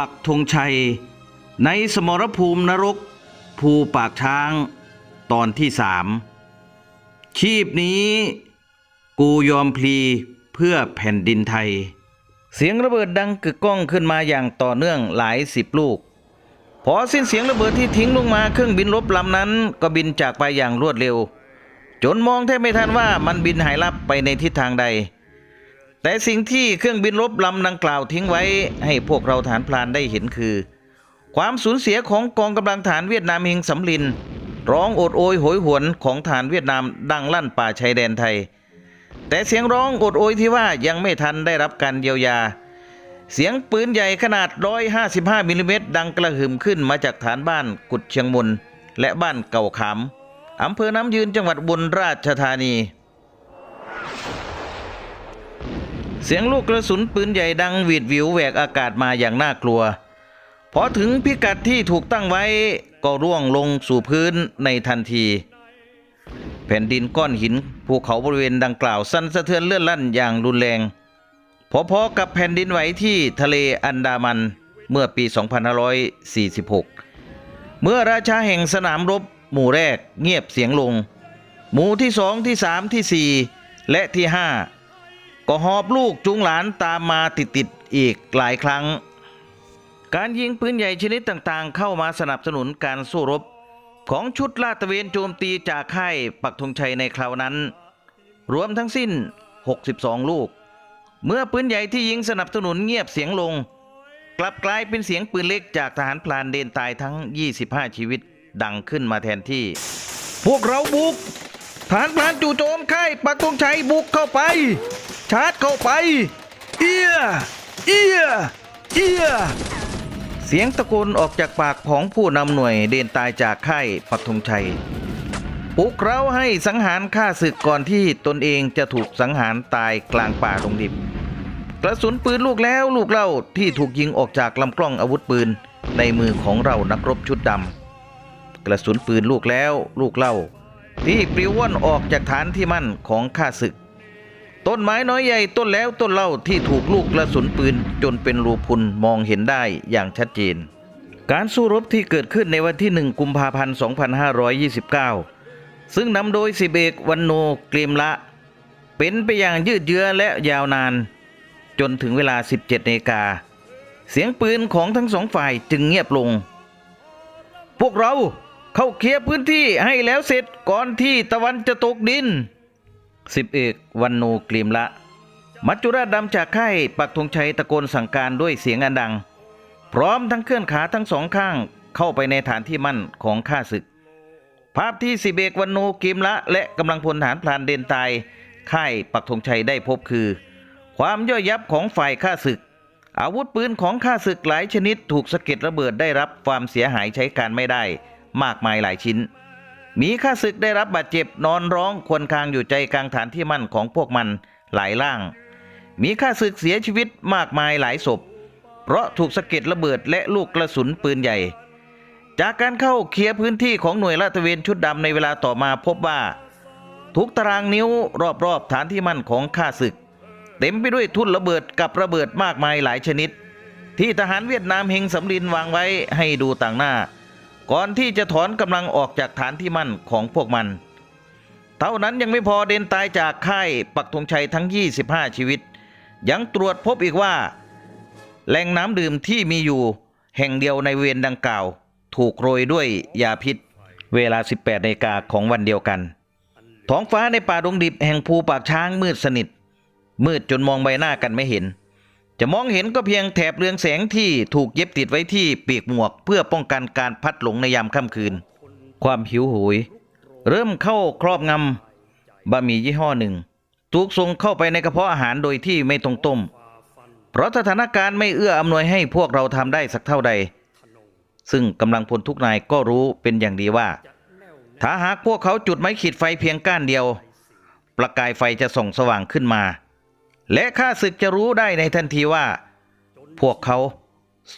ปักธงชัย ในสมรภูมินรก ภูปากช้าง ตอนที่สามชีพนี้ กูยอมพลีเพื่อแผ่นดินไทย เสียงระเบิดดังกึกก้องขึ้นมาอย่างต่อเนื่องหลายสิบลูก พอสิ้นเสียงระเบิดที่ทิ้งลงมาเครื่องบินรบลำนั้น ก็บินจากไปอย่างรวดเร็ว จนมองแทบไม่ทันว่ามันบินหายลับไปในทิศทางใด แต่สิ่งที่เครื่องบินรบลำดังกล่าวทิ้งไว้ ให้พวกเราฐานพลานได้เห็นคือ ความสูญเสียของกองกำลังฐานเวียดนามเฮงสำลิน ร้องโอดโอยโหยหวนของฐานเวียดนามดังลั่นป่าชายแดนไทย แต่เสียงร้องโอดโอยที่ว่ายังไม่ทันได้รับการเยียวยา เสียงปืนใหญ่ขนาด 155มิลลิเมตรดังกระหึ่มขึ้นมาจากฐานบ้านกุดเชียงมนและบ้านเก่าขามอำเภอน้ำยืนจังหวัดอุบุญราชธานี เสียงลูกกระสุนปืนใหญ่ดังหวีดวิวแหวกอากาศมาอย่างน่ากลัว พอถึงพิกัดที่ถูกตั้งไว้ก็ร่วงลงสู่พื้นในทันที แผ่นดินก้อนหินภูเขาบริเวณดังกล่าวสั่นสะเทือนเลื่อนลั่นอย่างรุนแรงพอๆกับแผ่นดินไหวที่ทะเลอันดามันเมื่อปี 2546 เมื่อราชาแห่งสนามรบหมู่แรกเงียบเสียงลง หมู่ที่สองที่สามที่สี่และที่ห้า ก็หอบลูกจุงหลานตามมาติดๆอีกหลายครั้ง การยิงปืนใหญ่ชนิดต่างๆ เข้ามาสนับสนุนการสู้รบ ของชุดลาดตระเวนโจมตีจากค่ายปักธงชัยในคราวนั้น รวมทั้งสิ้น 62 ลูก เมื่อปืนใหญ่ที่ยิงสนับสนุนเงียบเสียงลง กลับกลายเป็นเสียงปืนเล็กจากทหารพลานเดนตายทั้ง 25 ชีวิตดังขึ้นมาแทนที่ พวกเราบุกทหารพลานจู่โจมค่ายปักธงชัยบุกเข้าไป ชาร์จเข้าไป เอียเอียเอียเสียงตะโกนออกจากปากของผู้นำหน่วยเดินตายจากค่ายปักธงชัยปลุกเราให้สังหารฆ่าศึกก่อนที่ตนเองจะถูกสังหารตายกลางป่าตรงดิบ กระสุนปืนลูกแล้วลูกเล่าที่ถูกยิงออกจากลำกล้องอาวุธปืนในมือของเรานักรบชุดดำกระสุนปืนลูกแล้วลูกเล่า ที่ปลิวว่อนออกจากฐานที่มั่นของข้าศึก ต้นไม้น้อยใหญ่ต้นแล้วต้นเล่าที่ถูกลูกกระสุนปืนจนเป็นรูพุนมองเห็นได้อย่างชัดเจน การสู้รบที่เกิดขึ้นในวันที่ 1 กุมภาพันธ์ 2529 ซึ่งนำโดยสิบเอกวันโนเกรียมละ เป็นไปอย่างยืดเยื้อและยาวนาน จนถึงเวลา 17นาฬิกา เสียงปืนของทั้งสองฝ่ายจึงเงียบลง พวกเราเข้าเคลียร์พื้นที่ให้แล้วเสร็จก่อนที่ตะวันจะตกดิน สิบเอกวันโนกลีมละ มัจจุราชดำจากค่ายปักธงชัยตะโกนสั่งการด้วยเสียงอันดัง พร้อมทั้งเคลื่อนขาทั้งสองข้างเข้าไปในฐานที่มั่นของข้าศึก ภาพที่สิบเอกวันโนกลีมละ และกำลังพลฐานพลานเดนตายค่ายปักธงชัยได้พบคือ ความย่อยยับของฝ่ายข้าศึก อาวุธปืนของข้าศึกหลายชนิดถูกสะเก็ดระเบิดได้รับความเสียหายใช้การไม่ได้ มากมายหลายชิ้น มีข้าศึกได้รับบาดเจ็บนอนร้องควรคางอยู่ใจกลางฐานที่มั่นของพวกมันหลายล่าง มีข้าศึกเสียชีวิตมากมายหลายศพ เพราะถูกสะเก็ดระเบิดและลูกกระสุนปืนใหญ่ จากการเข้าเคลียร์พื้นที่ของหน่วยลาดตระเวนชุดดำในเวลาต่อมาพบว่า ทุกตารางนิ้วรอบๆฐานที่มั่นของข้าศึก เต็มไปด้วยทุ่นระเบิดกับระเบิดมากมายหลายชนิด ที่ทหารเวียดนามเฮงสำลินวางไว้ให้ดูต่างหน้า ก่อนที่จะถอนกำลังออกจากฐานที่มั่นของพวกมัน เท่านั้นยังไม่พอเดนตายจากค่ายปักธงชัยทั้ง 25 ชีวิต ยังตรวจพบอีกว่า แหล่งน้ำดื่มที่มีอยู่ แห่งเดียวในเวรดังกล่าว ถูกโรยด้วยยาพิษ เวลา 18นาฬิกาของวันเดียวกันท้องฟ้าในป่าดงดิบแห่งภูปากช้างมืดสนิท มืดจนมองใบหน้ากันไม่เห็น จะมองเห็นก็เพียงแถบเรืองแสงที่ถูกเย็บติดไว้ที่ปีกหมวก เพื่อป้องกันการพัดหลงในยามค่ำคืน ความหิวโหย เริ่มเข้าครอบงำบะหมี่ยี่ห้อหนึ่งถูกส่งเข้าไปในกระเพาะอาหารโดยที่ไม่ตรงต้ม เพราะสถานการณ์ไม่เอื้ออำนวยให้พวกเราทำได้สักเท่าใด ซึ่งกำลังพลทุกนายก็รู้เป็นอย่างดีว่า ถ้าหากพวกเขาจุดไม้ขีดไฟเพียงก้านเดียว ประกายไฟจะส่องสว่างขึ้นมา และข้าศึกจะรู้ได้ในทันทีว่า พวกเขา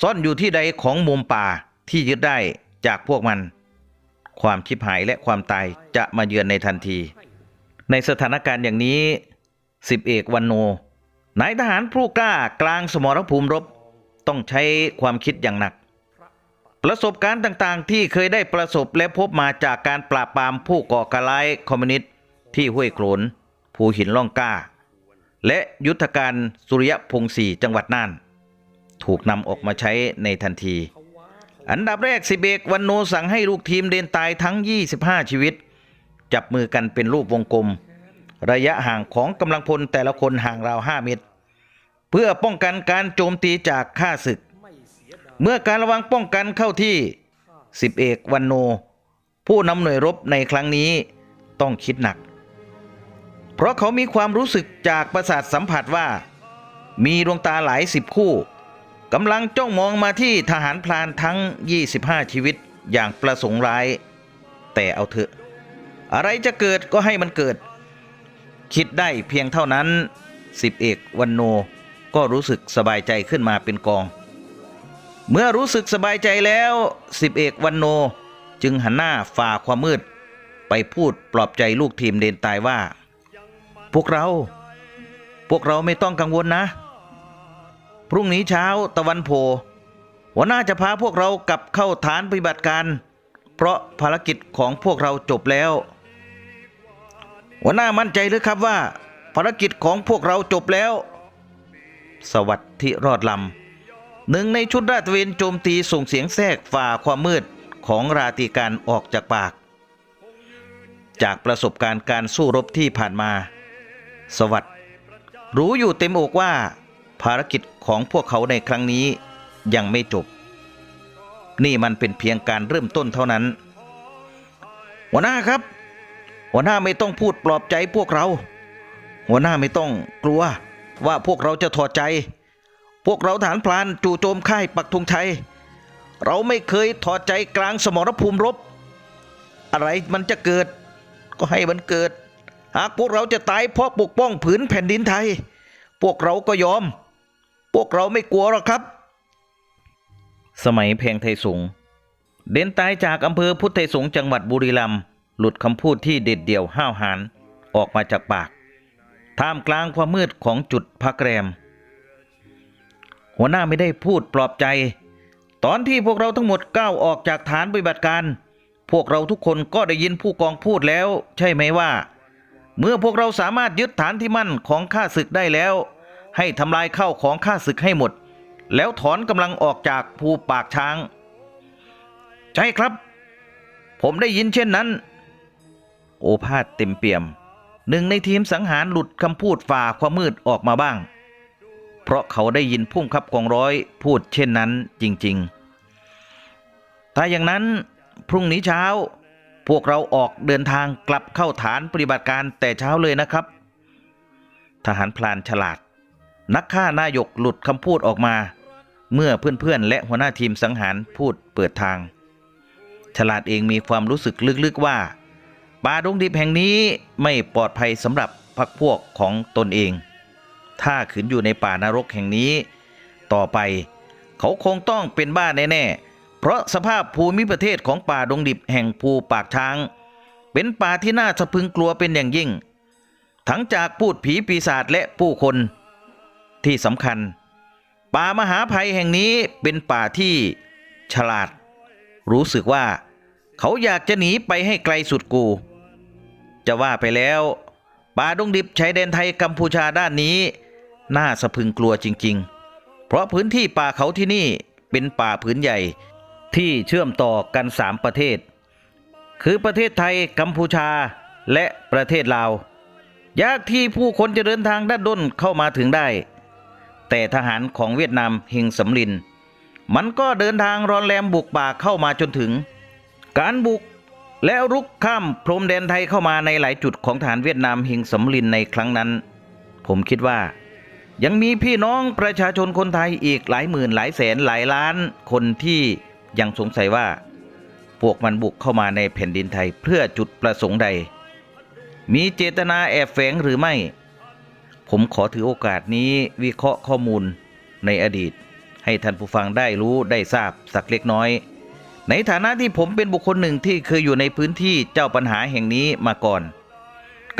ซ่อนอยู่ที่ใดของมุมป่าที่ยึดได้จากพวกมัน ความชิบหายและความตายจะมาเยือนในทันที ในสถานการณ์อย่างนี้สิบเอกวันโนนายทหารผู้กล้ากลางสมรภูมิรบต้องใช้ความคิดอย่างหนัก ประสบการณ์ต่างๆ ที่เคยได้ประสบและพบมาจากการปราบปรามผู้ก่อการร้ายคอมมิวนิสต์ที่ห้วยโขลนภูหินล่องกล้า และยุทธการสุริยพงศ์สีจังหวัดน่าน ถูกนำออกมาใช้ในทันที อันดับแรกสิเอกวันโนสั่งให้ลูกทีมเดินตายทั้ง 25 ชีวิต จับมือกันเป็นรูปวงกลม ระยะห่างของกำลังพลแต่ละคนห่างราว 5 เมตร เพื่อป้องกันการโจมตีจากข้าศึก เมื่อการระวังป้องกันเข้าที่สิบเอกวันโน ผู้นำหน่วยรบในครั้งนี้ต้องคิดหนัก เพราะเขามีความรู้สึกจากประสาทสัมผัสว่า มีดวงตาหลายสิบคู่กำลังจ้องมองมาที่ทหารพลานทั้ง 25 ชีวิตอย่างประสงค์ร้าย แต่เอาเถอะ อะไรจะเกิดก็ให้มันเกิด คิดได้เพียงเท่านั้นสิบเอกวันโนก็รู้สึกสบายใจขึ้นมาเป็นกอง เมื่อรู้สึกสบายใจแล้วสิบเอกวันโนจึงหันหน้าฝ่าความมืด ไปพูดปลอบใจลูกทีมเดนตายว่า พวกเรา พวกเราไม่ต้องกังวลนะ พรุ่งนี้เช้าตะวันโผหัวหน้าจะพาพวกเรากลับเข้าฐานปฏิบัติการ เพราะภารกิจของพวกเราจบแล้ว หัวหน้ามั่นใจหรือครับว่า ภารกิจของพวกเราจบแล้ว สวัสดิรอดลำหนึ่งในชุดราชตเวนโจมตีส่งเสียงแทรกฝ่าความมืดของราตีการออกจากปาก จากประสบการณ์การสู้รบที่ผ่านมา สวัสดิ์รู้อยู่เต็มอกว่า ภารกิจของพวกเขาในครั้งนี้ยังไม่จบ นี่มันเป็นเพียงการเริ่มต้นเท่านั้น หัวหน้าครับ หัวหน้าไม่ต้องพูดปลอบใจพวกเรา หัวหน้าไม่ต้องกลัวว่าพวกเราจะถอดใจ พวกเราฐานพลานจู่โจมค่ายปักธงชัย เราไม่เคยถอดใจกลางสมรภูมิรบ อะไรมันจะเกิดก็ให้มันเกิด หากพวกเราจะตายเพราะปกป้องผืนแผ่นดินไทย พวกเราก็ยอม พวกเราไม่กลัวหรอกครับ สมัยเพลงไทยสูง เด่นตายจากอำเภอพุทธไทยสงจังหวัดบุรีรัมย์หลุดคำพูดที่เด็ดเดี่ยวห้าวหาญออกมาจากปาก ท่ามกลางความมืดของจุดพักแรม หัวหน้าไม่ได้พูดปลอบใจ ตอนที่พวกเราทั้งหมดก้าวออกจากฐานปฏิบัติการ พวกเราทุกคนก็ได้ยินผู้กองพูดแล้ว ใช่ไหมว่า เมื่อพวกเราสามารถยึดฐานที่มั่นของข้าศึกได้แล้ว ให้ทำลายเข้าของข้าศึกให้หมด แล้วถอนกำลังออกจากภูปากช้าง ใช่ครับ ผมได้ยินเช่นนั้น โอภาสเต็มเปี่ยม หนึ่งในทีมสังหารหลุดคำพูดฝ่าความมืดออกมาบ้าง เพราะเขาได้ยินพุ่มขับกองร้อยพูดเช่นนั้นจริง ๆ ถ้าอย่างนั้นพรุ่งนี้เช้า พวกเราออกเดินทางกลับเข้าฐานปฏิบัติการแต่เช้าเลยนะครับ ทหารพลานฉลาด นักฆ่านายกหลุดคำพูดออกมา เมื่อเพื่อนๆ และหัวหน้าทีมสังหารพูดเปิดทาง ฉลาดเองมีความรู้สึกลึกๆว่าป่าดงดิบแห่งนี้ไม่ปลอดภัยสำหรับพรรคพวกของตนเอง ถ้าขืนอยู่ในป่านรกแห่งนี้ ต่อไป เขาคงต้องเป็นบ้าแน่ๆ เพราะสภาพภูมิประเทศของป่าดงดิบแห่งภูปากช้าง เป็นป่าที่น่าสะพึงกลัวเป็นอย่างยิ่ง ทั้งจากพูดผีปีศาจและผู้คน ที่สำคัญ ป่ามหาภัยแห่งนี้เป็นป่าที่ฉลาด รู้สึกว่า เขาอยากจะหนีไปให้ไกลสุดกู จะว่าไปแล้ว ป่าดงดิบชายแดนไทยกัมพูชาด้านนี้ น่าสะพึงกลัวจริง ๆ เพราะพื้นที่ป่าเขาที่นี่เป็นป่าพื้นใหญ่ ที่เชื่อมต่อกันสามประเทศ คือประเทศไทยกัมพูชาและประเทศลาวยากที่ผู้คนจะเดินทางด้านด้นเข้ามาถึงได้ แต่ทหารของเวียดนามเฮงสำลิน มันก็เดินทางรอนแรมบุกป่าเข้ามาจนถึง การบุกและรุกข้ามพรมแดนไทยเข้ามาในหลายจุดของฐานเวียดนามเฮงสำลินในครั้งนั้น ผมคิดว่า ยังมีพี่น้องประชาชนคนไทยอีกหลายหมื่นหลายแสนหลายล้านคนที่ ยังสงสัยว่า พวกมันบุกเข้ามาในแผ่นดินไทยเพื่อจุดประสงค์ใด มีเจตนาแอบแฝงหรือไม่ ผมขอถือโอกาสนี้วิเคราะห์ข้อมูลในอดีต ให้ท่านผู้ฟังได้รู้ได้ทราบสักเล็กน้อย ในฐานะที่ผมเป็นบุคคลหนึ่งที่เคยอยู่ในพื้นที่เจ้าปัญหาแห่งนี้มาก่อน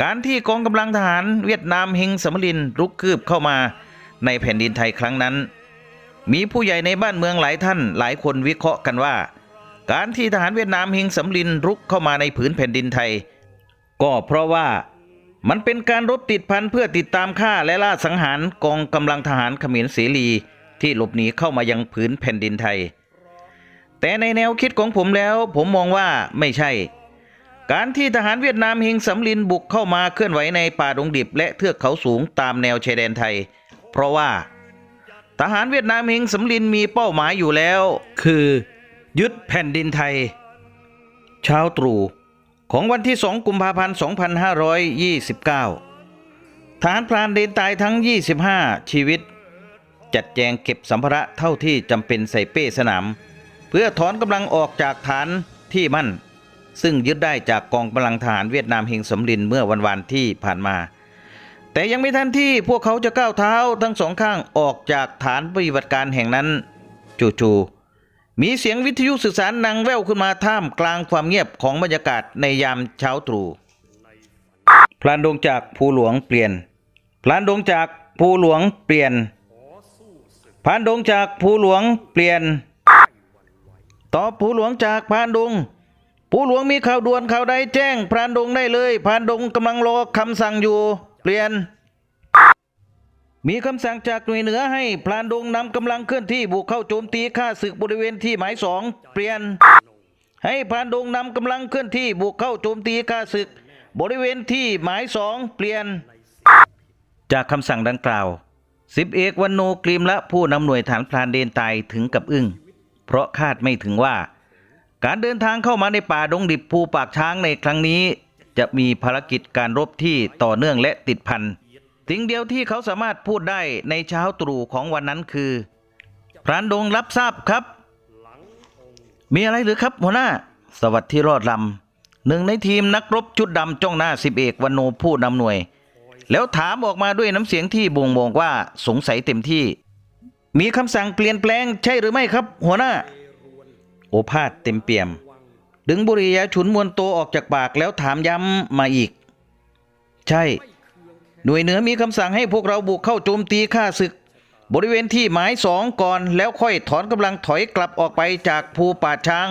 การที่กองกำลังทหารเวียดนามเฮงสมรินทร์รุกคืบเข้ามาในแผ่นดินไทยครั้งนั้น มีผู้ใหญ่ในบ้านเมืองหลายท่านหลายคนวิเคราะห์กันว่า การที่ทหารเวียดนามหิงสำลินรุกเข้ามาในผืนแผ่นดินไทย ก็เพราะว่ามันเป็นการรบติดพันเพื่อติดตามฆ่าและล่าสังหารกองกำลังทหารเขมรเสรีที่หลบหนีเข้ามายังผืนแผ่นดินไทย แต่ในแนวคิดของผมแล้วผมมองว่าไม่ใช่ การที่ทหารเวียดนามหิงสำลินบุกเข้ามาเคลื่อนไหวในป่าดงดิบและเทือกเขาสูงตามแนวชายแดนไทย เพราะว่า ทหารเวียดนามหิงสำลินมีเป้าหมายอยู่แล้ว คือ ยึดแผ่นดินไทย เช้าตรู่ของวันที่ 2 กุมภาพันธ์ 2529ทหารพรานเดนตายทั้ง 25 ชีวิต จัดแจงเก็บสัมภาระเท่าที่จำเป็นใส่เป้สนาม เพื่อถอนกำลังออกจากฐานที่มั่น ซึ่งยึดได้จากกองกำลังทหารเวียดนามเฮงสำลินเมื่อวันวานที่ผ่านมา แต่ยังไม่ทันที่พวกเขาจะก้าวเท้าทั้งสองข้างออกจากฐานปฏิบัติการแห่งนั้น จู่ๆมีเสียงวิทยุสื่อสารนังแว่วขึ้นมาท่ามกลางความเงียบของบรรยากาศในยามเช้าตรู่พลานดวงจากภูหลวงเปลี่ยนพลานดวงจากภูหลวงเปลี่ยนพลานดวงจากภูหลวงเปลี่ยน ตอบภูหลวงจากพรานดงภูหลวงมีข่าวด่วนข่าวใดแจ้งพรานดงได้เลยพรานดงกำลังรอคำสั่งอยู่ เปลี่ยน มีคำสั่งจากหน่วยเหนือให้พรานดงนำกำลังเคลื่อนที่บุกเข้าโจมตีข้าศึกบริเวณที่หมายสองเปลี่ยน ให้พรานดงนำกำลังเคลื่อนที่บุกเข้าโจมตีข้าศึก บริเวณที่หมายสองเปลี่ยน จากคำสั่งดังกล่าวสิบเอกวันโนกรีมละผู้นำหน่วยฐานพรานเดนตายถึงกับอึ้งเพราะคาดไม่ถึงว่า การเดินทางเข้ามาในป่าดงดิบภูปากช้างในครั้งนี้ จะมีภารกิจการรบที่ต่อเนื่องและติดพันสิ่งเดียวที่เขาสามารถพูดได้ในเช้าตรู่ของวันนั้นคือ พรานดงรับทราบครับ มีอะไรหรือครับหัวหน้า สวัสดีรอดลำหนึ่งในทีมนักรบชุดดำจ้องหน้าสิบเอกวันโนผู้นำหน่วย แล้วถามออกมาด้วยน้ำเสียงที่บ่งบอกว่าสงสัยเต็มที่ มีคำสั่งเปลี่ยนแปลงใช่หรือไม่ครับ หัวหน้า โอภาสเต็มเปี่ยม ดึงบุหรี่ยาฉุนมวนโตออกจากปากแล้วถามย้ำมาอีก ใช่ หน่วยเหนือมีคำสั่งให้พวกเราบุกเข้าโจมตีข้าศึก บริเวณที่หมายสองก่อนแล้วค่อยถอนกำลังถอยกลับออกไปจากภูป่าช้าง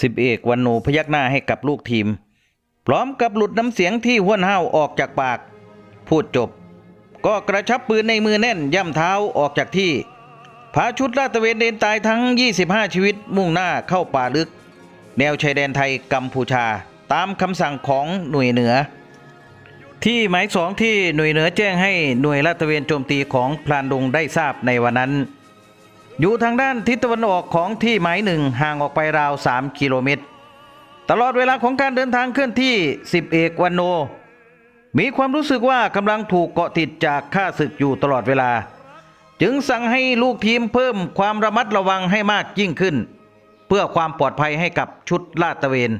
สิบเอกวันโนพยักหน้าให้กับลูกทีม พร้อมกับหลุดน้ำเสียงที่ห้วนห้าวออกจากปาก พูดจบ ก็กระชับปืนในมือแน่นย่ำเท้าออกจากที่พาชุดลาดตระเวนเดินตายทั้ง 25 ชีวิตมุ่งหน้าเข้าป่าลึก แนวชายแดนไทยกัมพูชา ตามคำสั่งของหน่วยเหนือ ที่หมายสองที่หน่วยเหนือแจ้งให้หน่วยลาดตระเวนโจมตีของพลานดงได้ทราบในวันนั้น อยู่ทางด้านทิศตะวันออกของที่หมายหนึ่งห่างออกไปราว 3 กิโลเมตร ตลอดเวลาของการเดินทางเคลื่อนที่10เอกวันโน มีความรู้สึกว่ากำลังถูกเกาะติดจากข้าศึกอยู่ตลอดเวลา จึงสั่งให้ลูกทีมเพิ่มความระมัดระวังให้มากยิ่งขึ้น เพื่อความปลอดภัยให้กับชุดลาดตระเวน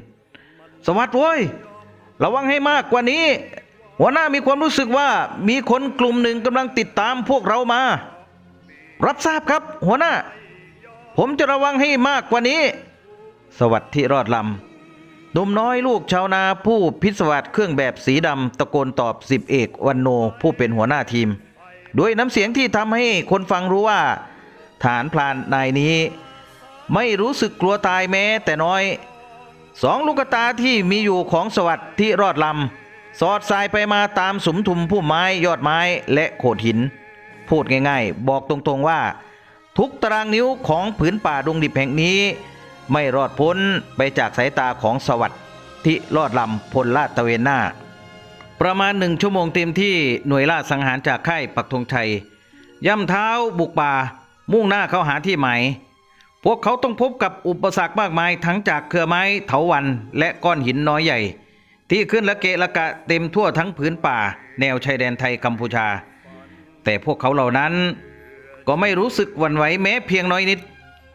สวัสดิ์โว้ยระวังให้มากกว่านี้ หัวหน้ามีความรู้สึกว่ามีคนกลุ่มหนึ่งกำลังติดตามพวกเรามา รับทราบครับ หัวหน้า ผมจะระวังให้มากกว่านี้ สวัสดิ์ที่รอดลำหนุ่มน้อยลูกชาวนาผู้พิศวาสเครื่องแบบสีดำตะโกนตอบสิบเอกวันโนผู้เป็นหัวหน้าทีม ด้วยน้ำเสียงที่ทำให้คนฟังรู้ว่า ฐานพลานนายนี้ ไม่รู้สึกกลัวตายแม้แต่น้อยสองลูกตาที่มีอยู่ของสวัสดิ์ที่รอดลำสอดสายไปมาตามสุมทุมพุ่มไม้ยอดไม้และโขดหิน พูดง่ายๆ บอกตรงๆว่า ทุกตารางนิ้วของผืนป่าดงดิบแห่งนี้ ไม่รอดพ้นไปจากสายตาของสวัสดิ์ที่รอดลำพลลาดตะเวนหน้า ประมาณหนึ่งชั่วโมงเต็มที่หน่วยล่าสังหารจากค่ายปักธงชัย ย่ำเท้าบุกป่ามุ่งหน้าเข้าหาที่หมาย พวกเขาต้องพบกับอุปสรรคมากมายทั้งจากเครือไม้เถาวันและก้อนหินน้อยใหญ่ ที่ขึ้นละเกะละกะเต็มทั่วทั้งผืนป่า แนวชายแดนไทยกัมพูชา แต่พวกเขาเหล่านั้น ก็ไม่รู้สึกหวั่นไหวแม้เพียงน้อยนิด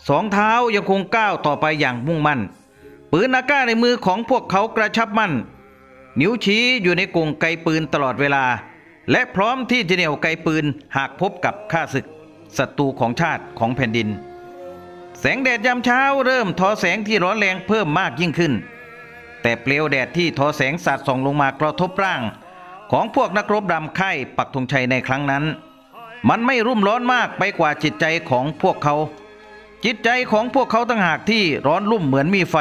สองเท้ายังคงก้าวต่อไปอย่างมุ่งมั่น ปืนนาก้าในมือของพวกเขากระชับมั่น นิ้วชี้อยู่ในกงไกปืนตลอดเวลา และพร้อมที่จะเหนี่ยวไกปืนหากพบกับข้าศึกศัตรูของชาติของแผ่นดิน แสงแดดยามเช้าเริ่มทอแสงที่ร้อนแรงเพิ่มมากยิ่งขึ้น แต่เปลวแดดที่ทอแสงสาดส่องลงมากระทบร่าง ของพวกนักรบดำค่ายปักธงชัยในครั้งนั้น มันไม่รุ่มร้อนมากไปกว่าจิตใจของพวกเขา จิตใจของพวกเขาต่างหากที่ร้อนรุ่มเหมือนมีไฟ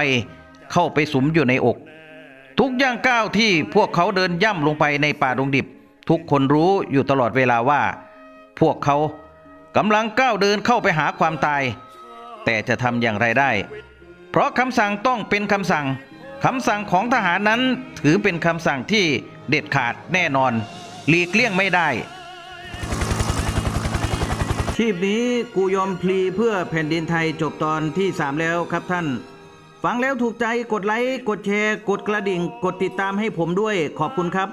เข้าไปสุมอยู่ในอก ทุกย่างก้าวที่พวกเขาเดินย่ำลงไปในป่าดงดิบ ทุกคนรู้อยู่ตลอดเวลาว่า พวกเขากำลังก้าวเดินเข้าไปหาความตาย แต่จะทำอย่างไรได้ เพราะคำสั่งต้องเป็นคำสั่งคำสั่งของทหารนั้นถือเป็นคำสั่งที่เด็ดขาดแน่นอน หลีกเลี่ยงไม่ได้ ชีพนี้กูยอมพลีเพื่อแผ่นดินไทยจบตอนที่ 3 แล้วครับท่าน ฟังแล้วถูกใจกดไลค์ กดแชร์ กดกระดิ่ง กดติดตามให้ผมด้วยขอบคุณครับ